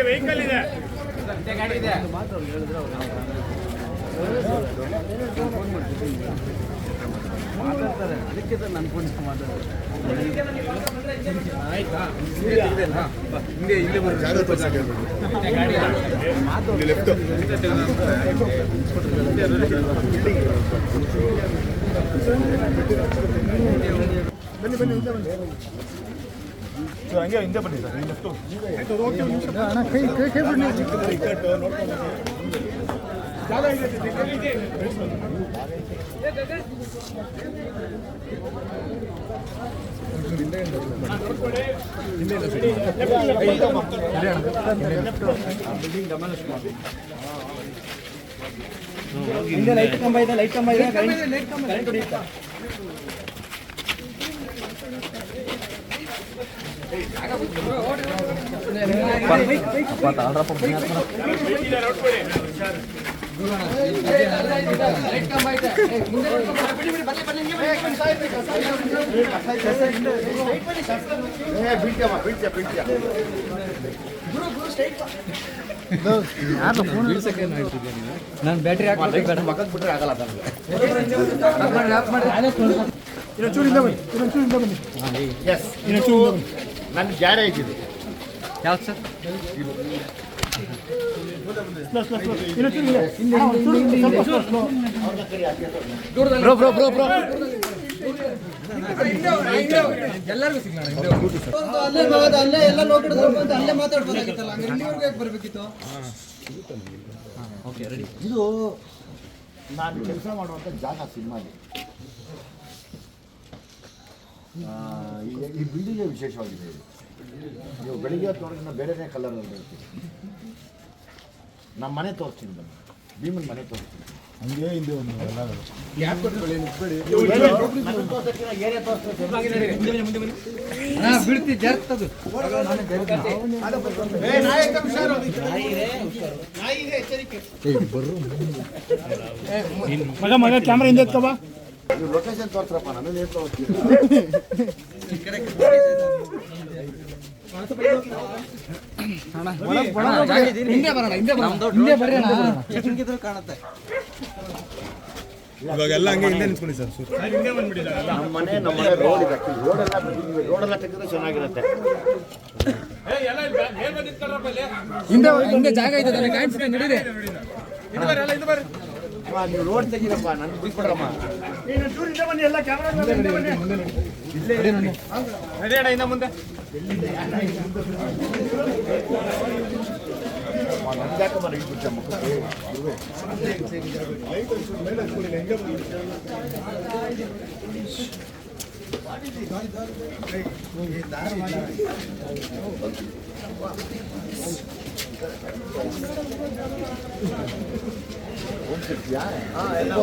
ಇಲ್ಲಿ ವೆಹಿಕಲ್ ಇದೆ. ಮಾತಾಡ್ತಾರೆ. ಅದಕ್ಕೆ ನನ್ನ ಫೋನ್ ಮಾತಾಡ್ತಾರೆ ಬನ್ನಿ ಬನ್ನಿ ಸರ್ ಹಂಗೆ ಹಿಂದೆ ಬನ್ನಿ ಸರ್ ಇನ್ನಷ್ಟು ಕೈ ಕೈ ಕೈ ಬಿಡಿ ಹಿಂದೆ ಲೈಟ್ ಕಂಬ ಇದೆ ಲೈಟ್ ಕಂಬ ಇದೆ ಕರೆಂಟ್ ಹೊಡೆಯುತ್ತಾ? ನಾನು ಬ್ಯಾಟ್ರಿ ಹಾಕಿ ಮಕ್ಕಳು ಬಿಟ್ರೆ ಆಗಲ್ಲ ಬನ್ನಿ ಬನ್ನಿ. ಎಸ್ ಬನ್ನಿ. ನನ್ನ ಗ್ಯಾರೇಜ್ ಇದು. ಯಾವ್ದು ಸರ್? ಇದೆ. Bro bro bro bro. ಎಲ್ಲರಿಗೂ ಅಲ್ಲೇ ಎಲ್ಲ ಅಲ್ಲೇ ಮಾತಾಡ್ಬೋದಾಗಿತ್ತಲ್ಲ ಹಂಗೆ ಇಲ್ಲಿವರೆಗೂ ಯಾಕೆ ಬರಬೇಕಿತ್ತು? ಇದು ನಾನು ಕೆಲಸ ಮಾಡುವಂಥ ಜಾಗ ಸಿನಿಮಾಗೆ. ಆ, ಈ- ಬಿಲ್ಡಿಂಗೇ ವಿಶೇಷವಾಗಿದೆ. ಇದು ನೀವು ಬೆಳಿಗ್ಗೆ ಹೊತ್ತು ಬೇರೆನೇ ಕಲರ್ ಇರ್ತೀವಿ ನಮ್ಮ ಮನೆ ತೋರಿಸ್ತೀನಿ ಬನ್ನಿ. ಭೀಮನ್ ಮನೆ ತೋರಿಸ್ತೀನಿ. ಹಂಗೆ ಹಿಂದೆ ಒಂದು ಎಲ್ಲ ಬಿಡ್ತಿ ಜರ್ತದು ಮಗ ಮಗ ಕ್ಯಾಮ್ರಾ ಹಿಂದೆ ಎತ್ಕೋ ಬಾ. ನೀವು ಲೊಕೇಶನ್ ತೋರಿಸ್ರಪ್ಪ ಇವಾಗೆಲ್ಲ ಹಂಗೆ ಹಿಂದೆ ನಿಂತ್ಕೊಂಡು ಸರ್. ನಮ್ಮ ಮನೆ ನಮ್ಮ ಮನೆ ರೋಡ್ ಇದೆ ರೋಡ್ ಎಲ್ಲ ರೋಡ್ ಎಲ್ಲ ತೆಗೆದ್ರೆ ಚೆನ್ನಾಗಿರುತ್ತೆ. ಹಿಂದೆ ಹಿಂದೆ ಜಾಗ ಇದೆ ನಡೀರಿ ಇದು ಬರ್ರಿ, ಇದು ಬರ್ರಿ. ಅಮ್ಮ, ನೀವು ರೋಡ್ ತೆಗೀರಪ್ಪ ನನ್ಗೆ ಬಿಟ್ಬಿಡ್ರಮ್ಮ ಇನ್ನೊಂದ್ ಚೂರು ಹಿಂದೆ ಬನ್ನಿ, ಎಲ್ಲ ಕ್ಯಾಮ್ರಾ ಹಿಂದೆ ಬನ್ನಿ. ನಡಿ ಅಣ್ಣ, ಇನ್ನ ಮುಂದೆ ನನ್ಗೆ ಯಾಕಮ್ಮ ರೈಟ್ ஓம் சக்தியா எப்போ